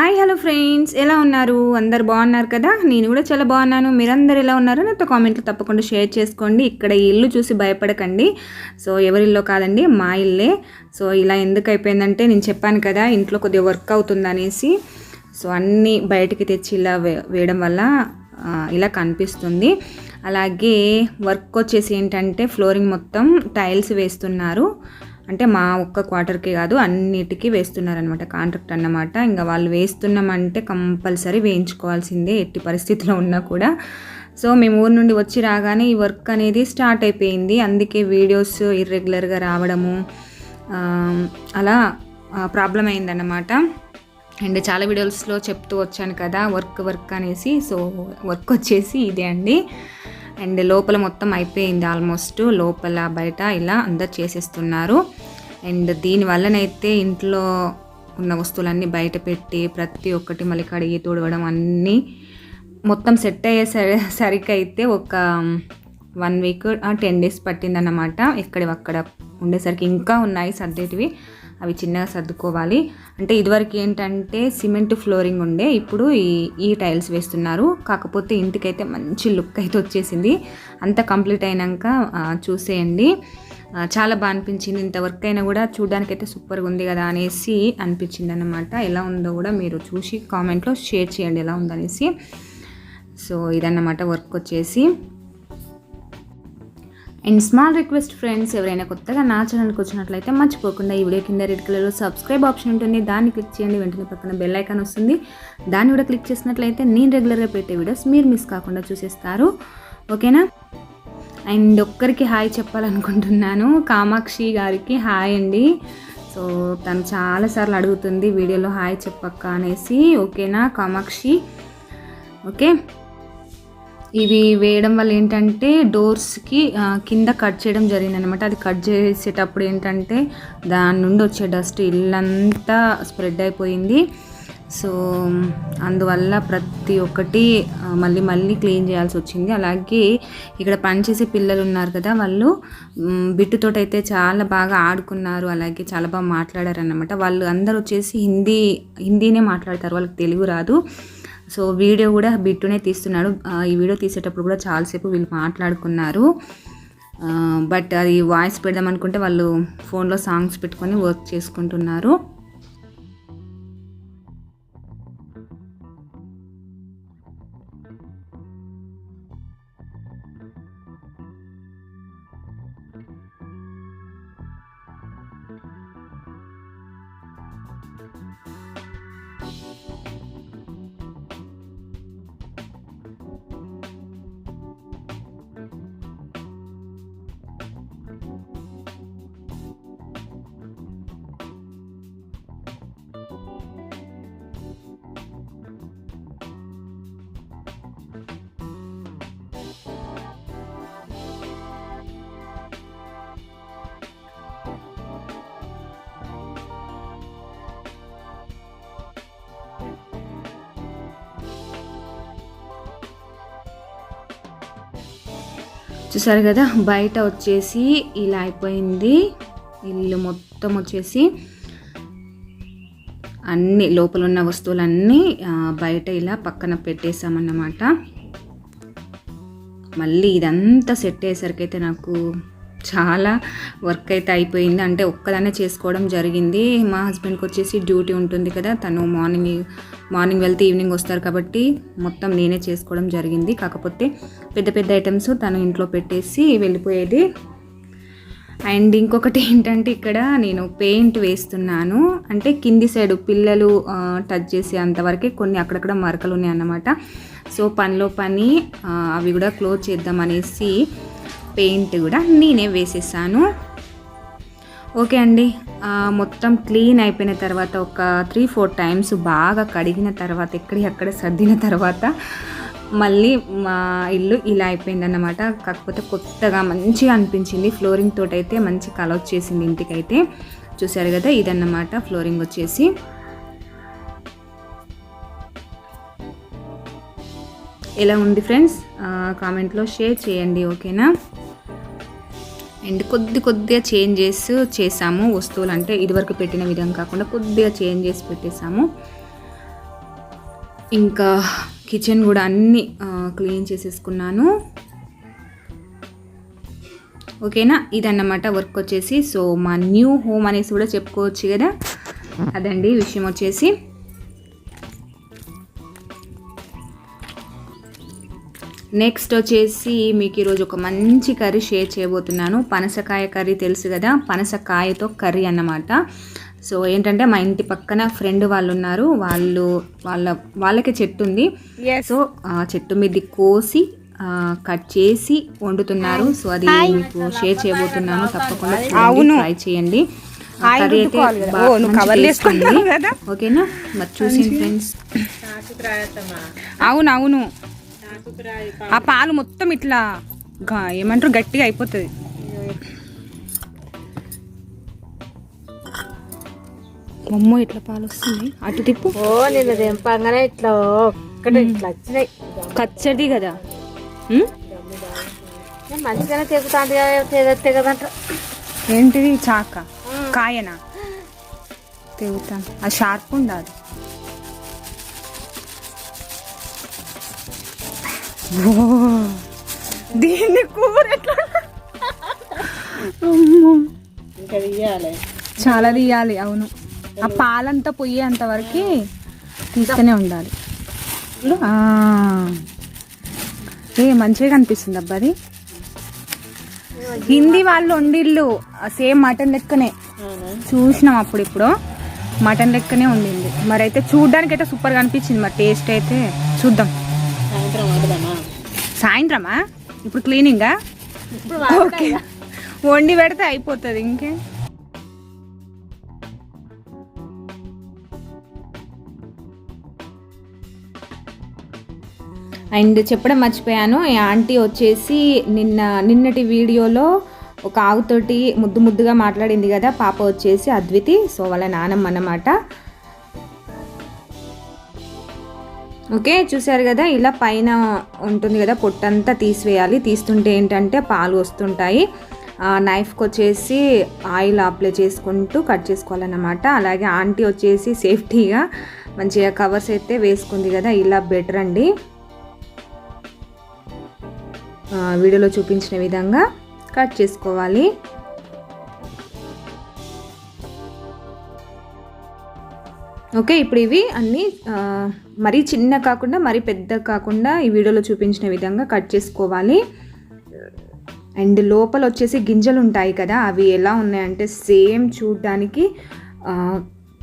Hi hello friends. ఎలా ఉన్నారు? అందరు బాగున్నారు కదా? నేను కూడా చాలా బాగున్నాను. మీరందరు ఎలా ఉన్నారో? నాతో కామెంట్లు తప్పకుండా షేర్ చేసుకోండి. ఇక్కడ ఈ ఇల్లు చూసి భయపడకండి. సో ఎవరిల్లో కాదండి మా ఇల్లే. సో ఇలా ఎందుకు అయిపోయిందంటే నేను చెప్పాను కదా ఇంట్లో కొద్దిగా వర్క్ అవుతుంది అనేసి సో అన్నీ బయటికి తెచ్చి ఇలా వేయడం వల్ల ఇలా కనిపిస్తుంది. అలాగే వర్క్ వచ్చేసి ఏంటంటే ఫ్లోరింగ్ మొత్తం టైల్స్ వేస్తున్నారు. అంటే మా ఒక్క క్వార్టర్కి కాదు అన్నిటికీ వేస్తున్నారనమాట కాంట్రాక్ట్ అన్నమాట. ఇంకా వాళ్ళు వేస్తున్నామంటే కంపల్సరీ వేయించుకోవాల్సిందే ఎట్టి పరిస్థితిలో ఉన్నా కూడా. సో మేము ఊరు నుండి వచ్చి రాగానే ఈ వర్క్ అనేది స్టార్ట్ అయిపోయింది. అందుకే వీడియోస్ ఇర్రెగ్యులర్గా రావడము అలా ప్రాబ్లం అయిందన్నమాట. అండ్ చాలా వీడియోస్లో చెప్తూ వచ్చాను కదా వర్క్ వర్క్ అనేసి. సో వర్క్ వచ్చేసి ఇదే అండి. అండ్ లోపల మొత్తం అయిపోయింది ఆల్మోస్ట్. లోపల బయట ఇలా అందరు చేసేస్తున్నారు. అండ్ దీని వల్లనైతే ఇంట్లో ఉన్న వస్తువులన్నీ బయట పెట్టి ప్రతి ఒక్కటి మళ్ళీ కడిగి తుడవడం అన్నీ మొత్తం సెట్ అయ్యే సరికి అయితే ఒక వన్ వీక్ టెన్ డేస్ పట్టిందన్నమాట. ఎక్కడివి అక్కడ ఉండేసరికి ఇంకా ఉన్నాయి సర్దేటివి. అవి చిన్నగా సర్దుకోవాలి. అంటే ఇదివరకు ఏంటంటే సిమెంట్ ఫ్లోరింగ్ ఉండే ఇప్పుడు ఈ ఈ టైల్స్ వేస్తున్నారు. కాకపోతే ఇంటికైతే మంచి లుక్ అయితే వచ్చేసింది. అంతా కంప్లీట్ అయినాక చూసేయండి. చాలా బాగా అనిపించింది. ఇంత వర్క్ అయినా కూడా చూడడానికి అయితే సూపర్గా ఉంది కదా అనేసి అనిపించింది అనమాట ఎలా ఉందో కూడా మీరు చూసి కామెంట్లో షేర్ చేయండి ఎలా ఉందనేసి. సో ఇదన్నమాట వర్క్ వచ్చేసి. అండ్ స్మాల్ రిక్వెస్ట్ ఫ్రెండ్స్ ఎవరైనా కొత్తగా నా ఛానల్కి వచ్చినట్లయితే మర్చిపోకుండా ఈ వీడియో కింద రెడ్ కలర్లో సబ్స్క్రైబ్ ఆప్షన్ ఉంటుంది. దాన్ని క్లిక్ చేయండి. వెంటనే పక్కన బెల్ ఐకాన్ వస్తుంది. దాన్ని కూడా క్లిక్ చేసినట్లయితే నేను రెగ్యులర్గా పెట్టే వీడియోస్ మీరు మిస్ కాకుండా చూసేస్తారు. ఓకేనా అండ్ ఒక్కరికి హాయ్ చెప్పాలనుకుంటున్నాను. కామాక్షి గారికి హాయ్ అండి. సో తను చాలాసార్లు అడుగుతుంది వీడియోలో హాయ్ చెప్పక్క అనేసి. ఓకేనా కామాక్షి. ఓకే ఇవి వేయడం వల్ల ఏంటంటే డోర్స్కి కింద కట్ చేయడం జరిగింది అనమాట అది కట్ చేసేటప్పుడు ఏంటంటే దాని నుండి వచ్చే డస్ట్ ఇల్లంతా స్ప్రెడ్ అయిపోయింది. సో అందువల్ల ప్రతి ఒక్కటి మళ్ళీ మళ్ళీ క్లీన్ చేయాల్సి వచ్చింది. అలాగే ఇక్కడ పనిచేసే పిల్లలు ఉన్నారు కదా వాళ్ళు బిట్టుతోటైతే అయితే చాలా బాగా ఆడుకున్నారు. అలాగే చాలా బాగా మాట్లాడారు అన్నమాట వాళ్ళు అందరూ వచ్చేసి హిందీ హిందీనే మాట్లాడతారు. వాళ్ళకి తెలుగు రాదు. సో వీడియో కూడా బిట్టునే తీస్తున్నాడు. ఈ వీడియో తీసేటప్పుడు కూడా చాలాసేపు వీళ్ళు మాట్లాడుకున్నారు. బట్ అది వాయిస్ పెడదాం అనుకుంటే వాళ్ళు ఫోన్లో సాంగ్స్ పెట్టుకొని వర్క్ చేసుకుంటున్నారు. చూసారు కదా బయట వచ్చేసి ఇలా అయిపోయింది. ఇల్లు మొత్తం వచ్చేసి అన్ని లోపల ఉన్న వస్తువులన్నీ బయట ఇలా పక్కన పెట్టేసామన్నమాట మళ్ళీ ఇదంతా సెట్ అయ్యేసరికి అయితే నాకు చాలా వర్క్ అయితే అయిపోయింది. అంటే ఒక్కదానే చేసుకోవడం జరిగింది. మా హస్బెండ్కి వచ్చేసి డ్యూటీ ఉంటుంది కదా తను మార్నింగ్ మార్నింగ్ వెళ్తే ఈవినింగ్ వస్తారు కాబట్టి మొత్తం నేనే చేసుకోవడం జరిగింది. కాకపోతే పెద్ద పెద్ద ఐటమ్స్ తను ఇంట్లో పెట్టేసి వెళ్ళిపోయేది. అండ్ ఇంకొకటి ఏంటంటే ఇక్కడ నేను పెయింట్ వేస్తున్నాను. అంటే కింది సైడ్ పిల్లలు టచ్ చేసే అంతవరకే కొన్ని అక్కడక్కడ మరకలు ఉన్నాయి అన్నమాట సో పనిలో పని అవి కూడా క్లోజ్ చేద్దాం అనేసి పెయింట్ కూడా నేనే వేసేసాను. ఓకే అండి. మొత్తం క్లీన్ అయిపోయిన తర్వాత ఒక త్రీ ఫోర్ టైమ్స్ బాగా కడిగిన తర్వాత ఎక్కడి అక్కడ సర్దిన తర్వాత మళ్ళీ మా ఇల్లు ఇలా అయిపోయింది అన్నమాట కాకపోతే కొత్తగా మంచిగా అనిపించింది. ఫ్లోరింగ్ తోటి అయితే మంచి కలర్ వచ్చేసింది ఇంటికైతే. చూసారు కదా ఇదన్నమాట ఫ్లోరింగ్ వచ్చేసి. ఎలా ఉంది ఫ్రెండ్స్? కామెంట్లో షేర్ చేయండి ఓకేనా? అండ్ కొద్ది కొద్దిగా చేంజెస్ చేసాము. వస్తువులు అంటే ఇదివరకు పెట్టిన విధంగా కాకుండా కొద్దిగా చేంజ్ చేసి పెట్టేసాము. ఇంకా కిచెన్ కూడా అన్నీ క్లీన్ చేసేసుకున్నాను. ఓకేనా? ఇదన్నమాట వర్క్ వచ్చేసి. సో మా న్యూ హోమ్ అనేసి కూడా చెప్పుకోవచ్చు కదా? అదండి విషయం వచ్చేసి. నెక్స్ట్ వచ్చేసి మీకు ఈరోజు ఒక మంచి కర్రీ షేర్ చేయబోతున్నాను. పనసకాయ కర్రీ తెలుసు కదా? పనసకాయతో కర్రీ అన్నమాట. సో ఏంటంటే మా ఇంటి పక్కన ఫ్రెండ్ వాళ్ళు ఉన్నారు వాళ్ళు వాళ్ళ వాళ్ళకి చెట్టు ఉంది. సో ఆ చెట్టు మీద కోసి కట్ చేసి వండుతున్నారు. సో అది మీకు షేర్ చేయబోతున్నాను. తప్పకుండా ట్రై చేయండి. కర్రీ అయితే. ఓకేనా మరి చూసి ఫ్రెండ్స్ అవును అవును ఆ పాలు మొత్తం ఇట్లా ఏమంటారు? గట్టిగా అయిపోతుంది. అమ్మో ఇట్లా పాలు వస్తుంది అటు తిప్పు. ఓ నేను ఇట్లా ఒక్కటి ఇట్లా వచ్చినాయి. కచ్చడి కదా. మంచిగానే తెగుతాంది కదా ఏంటిది? చాక? కాయనా? తెగుతాను అది షార్ప్ ఉండాలి దీన్ని కూర. ఇంకా తీయాలి. చాలా తీయాలి అవును. ఆ పాలంతా పొయ్యేంత వరకు తీస్తూనే ఉండాలి. ఏ మంచిగా కనిపిస్తుంది అబ్బా అది. హిందీ వాళ్ళు వండిల్లు సేమ్ మటన్ లెక్కనే. చూసినాం అప్పుడు ఇప్పుడు మటన్ లెక్కనే ఉండింది మరి అయితే చూడడానికి అయితే సూపర్ కనిపించింది మరి టేస్ట్ అయితే. చూద్దాం. సాయంత్రమా? ఇప్పుడు క్లీనింగా? ఓకే. వండి పెడితే అయిపోతుంది ఇంకే. అండ్ చెప్పడం మర్చిపోయాను ఈ ఆంటీ వచ్చేసి నిన్న నిన్నటి వీడియోలో ఒక ఆవుతోటి ముద్దు ముద్దుగా మాట్లాడింది కదా పాప వచ్చేసి అద్వితి సో వాళ్ళ నానమ్మ అన్నమాట. ఓకే చూసారు కదా ఇలా పైన ఉంటుంది కదా పొట్టంతా తీసివేయాలి. తీస్తుంటే ఏంటంటే పాలు వస్తుంటాయి. నైఫ్కి వచ్చేసి ఆయిల్ అప్లై చేసుకుంటూ కట్ చేసుకోవాలన్నమాట. అలాగే ఆంటీ వచ్చేసి సేఫ్టీగా మంచిగా కవర్స్ అయితే వేసుకుంది కదా ఇలా బెటర్ అండి. వీడియోలో చూపించిన విధంగా కట్ చేసుకోవాలి. ఓకే ఇప్పుడు ఇవి అన్నీ మరీ చిన్న కాకుండా మరీ పెద్ద కాకుండా ఈ వీడియోలో చూపించిన విధంగా కట్ చేసుకోవాలి. అండ్ లోపల వచ్చేసి గింజలు ఉంటాయి కదా అవి ఎలా ఉన్నాయంటే సేమ్ చూడడానికి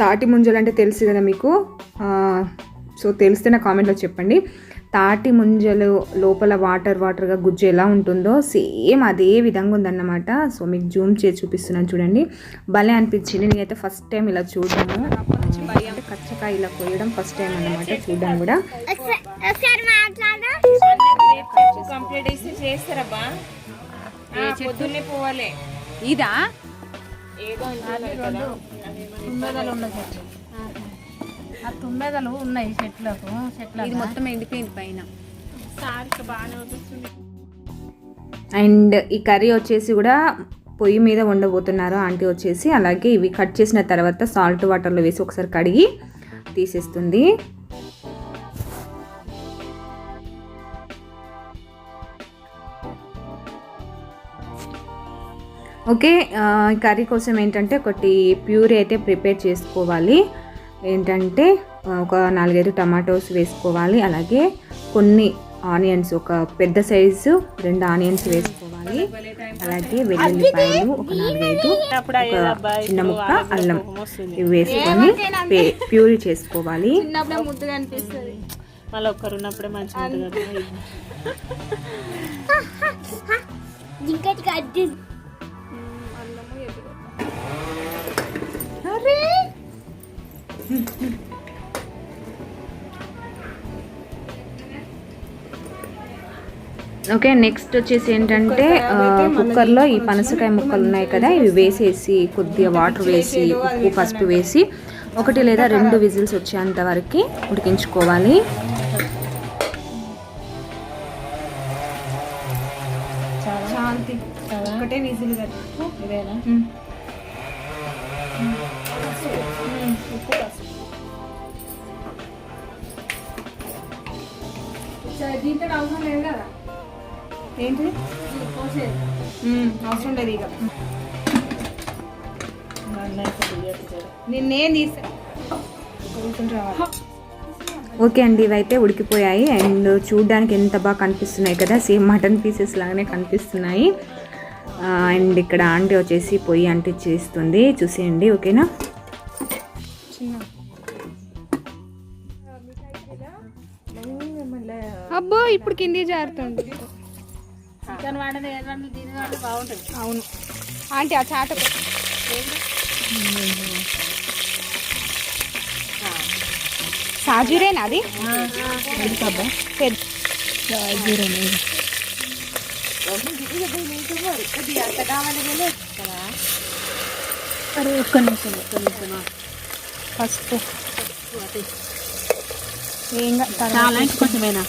తాటి ముంజలు అంటే తెలుసు కదా మీకు? సో తెలిస్తే నా కామెంట్లో చెప్పండి. తాటి ముంజలు లోపల వాటర్ వాటర్గా గుజ్జు ఎలా ఉంటుందో సేమ్ అదే విధంగా ఉందన్నమాట. సో మీకు జూమ్ చేసి చూపిస్తున్నాను చూడండి. భలే అనిపించింది. నేనైతే ఫస్ట్ టైం ఇలా చూడడము అంటే కచ్చకాయ ఇలా కోయడం ఫస్ట్ టైం అన్నమాట చూడడం కూడా. పొద్దున్నే పోవాలి. ఇదా? చెట్లు ఆ తుమ్మెదలు ఉన్నాయి చెట్లకు చెట్ల ఇది మొత్తం ఎండిపోయింది పైన. అండ్ ఈ కర్రీ వచ్చేసి కూడా పొయ్యి మీద వండబోతున్నారు. ఆంటీ వచ్చేసి అలాగే ఇవి కట్ చేసిన తర్వాత సాల్ట్ వాటర్లో వేసి ఒకసారి కడిగి తీసేస్తుంది. ఓకే కర్రీ కోసం ఏంటంటే ఒకటి ప్యూరీ అయితే ప్రిపేర్ చేసుకోవాలి. ఏంటంటే ఒక నాలుగైదు టమాటోస్ వేసుకోవాలి. అలాగే కొన్ని ఆనియన్స్ ఒక పెద్ద సైజు రెండు ఆనియన్స్ వేసుకోవాలి. అలాగే వెల్లుల్లిపాయలు ఒక నాలుగైదు ఒక చిన్న ముక్క అల్లం ఇవి వేసుకొని ప్యూరీ చేసుకోవాలి. మళ్ళీ మంచిగా ఓకే నెక్స్ట్ వచ్చేసి ఏంటంటే కుక్కర్లో ఈ పనసకాయ ముక్కలు ఉన్నాయి కదా ఇవి వేసేసి కొద్దిగా వాటర్ వేసి ఉప్పు పసుపు వేసి ఒకటి లేదా రెండు విజిల్స్ వచ్చేంత వరకు ఉడికించుకోవాలి. ఒకటే విజిల్ ఇదేనా దీంతో అవసరం లేదు కదా? ఏంటి? అవసరం లేదు ఇక. నిన్నేం తీసా? ఓకే అండి ఇవైతే ఉడికిపోయాయి. అండ్ చూడడానికి ఎంత బాగా కనిపిస్తున్నాయి కదా సేమ్ మటన్ పీసెస్ లాగానే కనిపిస్తున్నాయి. అండ్ ఇక్కడ ఆంటీ వచ్చేసి పొయ్యి అంటించేస్తుంది. చూసేయండి ఓకేనా? అబ్బో ఇప్పుడు కింది జారుతుంది. అవును. ఆంటీ ఆ చాట సాజురేనా అది? అరే ఒక్క నిమిషం ఒక్క నిమిషం పసుపు ఏం కొంచెమేనా?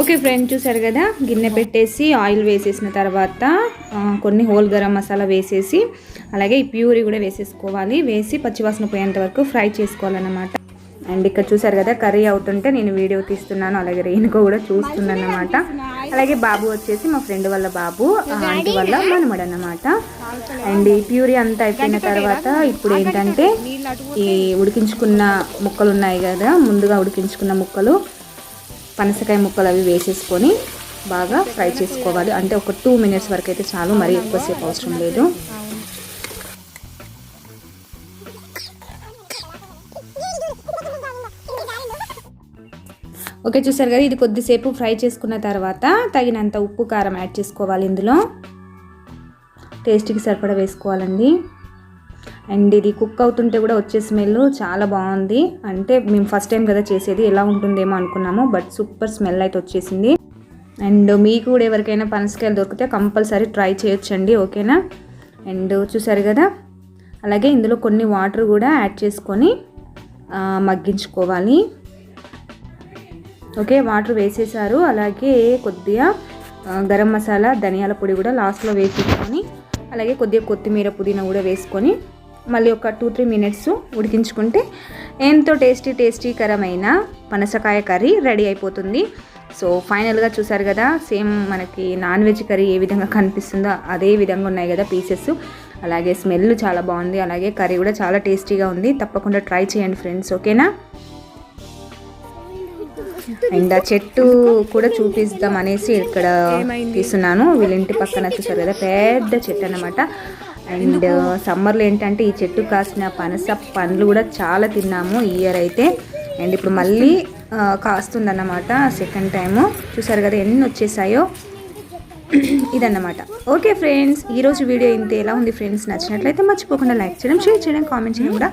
ఓకే ఫ్రెండ్ చూసారు కదా? గిన్నె పెట్టేసి ఆయిల్ వేసేసిన తర్వాత కొన్ని హోల్ గరం మసాలా వేసేసి అలాగే ఈ ప్యూరీ కూడా వేసేసుకోవాలి. వేసి పచ్చివాసన పోయేంత వరకు ఫ్రై చేసుకోవాలన్నమాట. అండ్ ఇక్కడ చూసారు కదా కర్రీ అవుతుంటే నేను వీడియో తీస్తున్నాను అలాగే రేణుకో కూడా చూస్తున్నాను అనమాట అలాగే బాబు వచ్చేసి మా ఫ్రెండ్ వాళ్ళ బాబు ఆంటీ వాళ్ళ మనమడు అన్నమాట అండ్ ఈ ప్యూరీ అంతా అయిపోయిన తర్వాత ఇప్పుడు ఏంటంటే ఈ ఉడికించుకున్న ముక్కలు ఉన్నాయి కదా ముందుగా ఉడికించుకున్న ముక్కలు పనసకాయ ముక్కలు అవి వేసేసుకొని బాగా ఫ్రై చేసుకోవాలి. అంటే ఒక టూ మినిట్స్ వరకు అయితే చాలు మరీ ఎక్కువసేపు అవసరం లేదు. ఓకే చూసారు కదా ఇది కొద్దిసేపు ఫ్రై చేసుకున్న తర్వాత తగినంత ఉప్పు కారం యాడ్ చేసుకోవాలి ఇందులో. టేస్ట్కి సరిపడా వేసుకోవాలండి. అండ్ ఇది కుక్ అవుతుంటే కూడా వచ్చే స్మెల్ చాలా బాగుంది. అంటే మేము ఫస్ట్ టైం కదా చేసేది ఎలా ఉంటుందేమో అనుకున్నాము బట్ సూపర్ స్మెల్ అయితే వచ్చేసింది. అండ్ మీకు కూడా ఎవరికైనా పనసకాయలు దొరికితే కంపల్సరీ ట్రై చేయొచ్చండి ఓకేనా? అండ్ చూసారు కదా అలాగే ఇందులో కొన్ని వాటర్ కూడా యాడ్ చేసుకొని మగ్గించుకోవాలి. ఓకే వాటర్ వేసేసారు. అలాగే కొద్దిగా గరం మసాలా ధనియాల పొడి కూడా లాస్ట్లో వేసుకొని అలాగే కొద్దిగా కొత్తిమీర పుదీనా కూడా వేసుకొని మళ్ళీ ఒక టూ త్రీ మినిట్స్ ఉడికించుకుంటే ఎంతో టేస్టీ టేస్టీకరమైన పనసకాయ కర్రీ రెడీ అయిపోతుంది. సో ఫైనల్గా చూసారు కదా సేమ్ మనకి నాన్ వెజ్ కర్రీ ఏ విధంగా కనిపిస్తుందో అదే విధంగా ఉన్నాయి కదా పీసెస్. అలాగే స్మెల్ చాలా బాగుంది అలాగే కర్రీ కూడా చాలా టేస్టీగా ఉంది. తప్పకుండా ట్రై చేయండి ఫ్రెండ్స్ ఓకేనా? అండ్ ఆ చెట్టు కూడా చూపిస్తాం అనేసి ఇక్కడ తీస్తున్నాను. వీళ్ళ ఇంటి పక్కన చూసారు కదా పెద్ద చెట్టు అనమాట అండ్ సమ్మర్లో ఏంటంటే ఈ చెట్టు కాసిన పనస పండ్లు కూడా చాలా తిన్నాము ఈ ఇయర్ అయితే. అండ్ ఇప్పుడు మళ్ళీ కాస్తుందన్నమాట సెకండ్ టైము. చూసారు కదా ఎన్ని వచ్చేసాయో. ఇదన్నమాట. ఓకే ఫ్రెండ్స్ ఈరోజు వీడియో ఇంత. ఎలా ఉంది ఫ్రెండ్స్? నచ్చినట్లయితే మర్చిపోకుండా లైక్ చేయడం షేర్ చేయడం కామెంట్ చేయడం కూడా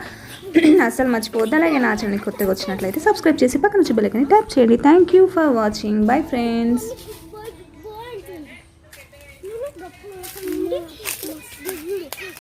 అసలు మర్చిపోవద్దు. అలాగే నా ఛానల్ కొత్తగా వచ్చినట్లయితే సబ్స్క్రైబ్ చేసి పక్కన వచ్చి బెల్లకని టైప్ ట్యాప్ చేయండి. Thank you for watching bye friends